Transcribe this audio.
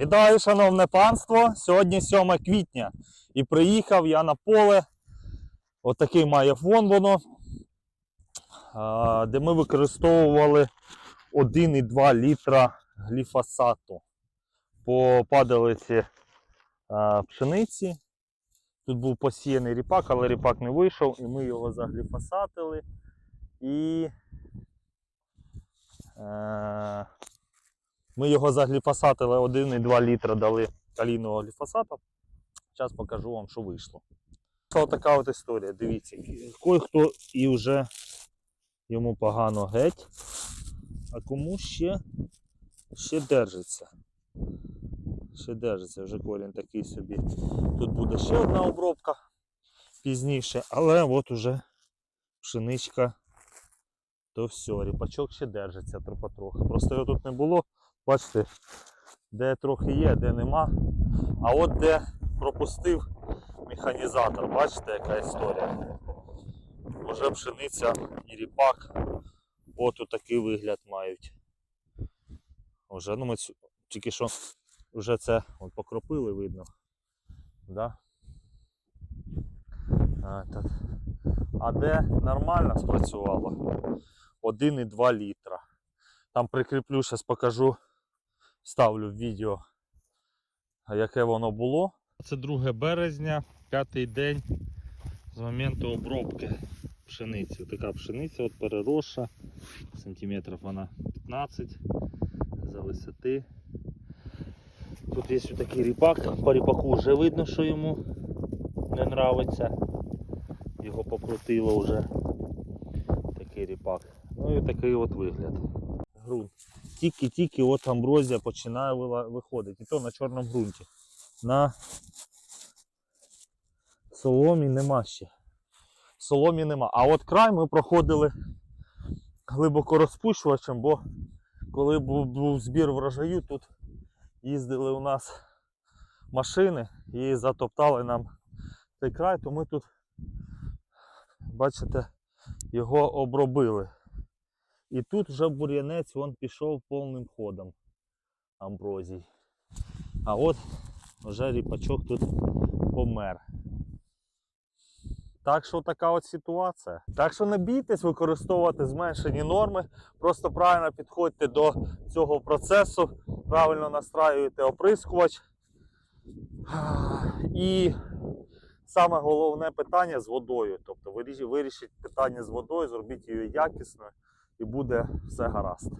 Вітаю, шановне панство! Сьогодні 7 квітня. І приїхав я на поле. Отакий має фон воно, де ми використовували 1,2 літра гліфосату по падалиці пшениці. Тут був посіяний ріпак, але ріпак не вийшов, і ми його загліфосатили. І е, ми його загліфосатили 1,2 літра дали калійного гліфосата. Зараз покажу вам, що вийшло. Це така от історія. Дивіться, кой-хто і вже йому погано геть, а кому ще, ще держиться. Ще держиться, вже корінь такий собі. Тут буде ще одна обробка пізніше, але от уже пшеничка, то все, ріпачок ще держиться трохи. Просто його тут не було. Бачите, де трохи є, де нема. А от де пропустив механізатор, бачите, яка історія. Уже пшениця і ріпак. От такий вигляд мають. Уже, ну ми тільки що вже це от покропили, видно. Да? А, так. а де нормально спрацювало? 1,2 літра. Там прикріплю, зараз покажу, ставлю відео, яке воно було. Це 2 березня, п'ятий день з моменту обробки пшениці. Така пшениця от переросша, сантиметрів вона 15 за висоти. Тут є такий ріпак, по ріпаку вже видно, що йому не нравиться. Його покрутило вже такий ріпак. Ну і такий от вигляд. Грунт. Тільки-тільки от амброзія починає виходити. І то на чорному ґрунті. На соломі нема ще. Соломі нема. А от край ми проходили глибоко розпущувачем, бо коли був збір врожаю, тут їздили у нас машини і затоптали нам цей край, то ми тут, бачите, його обробили. І тут вже бур'янець він пішов повним ходом амброзій. А от вже ріпачок тут помер. Так що така от ситуація. Так що не бійтесь використовувати зменшені норми, просто правильно підходьте до цього процесу, правильно настраюєте оприскувач. І саме головне питання з водою. Тобто виріш- вирішіть питання з водою, зробіть її якісною і буде все гаразд.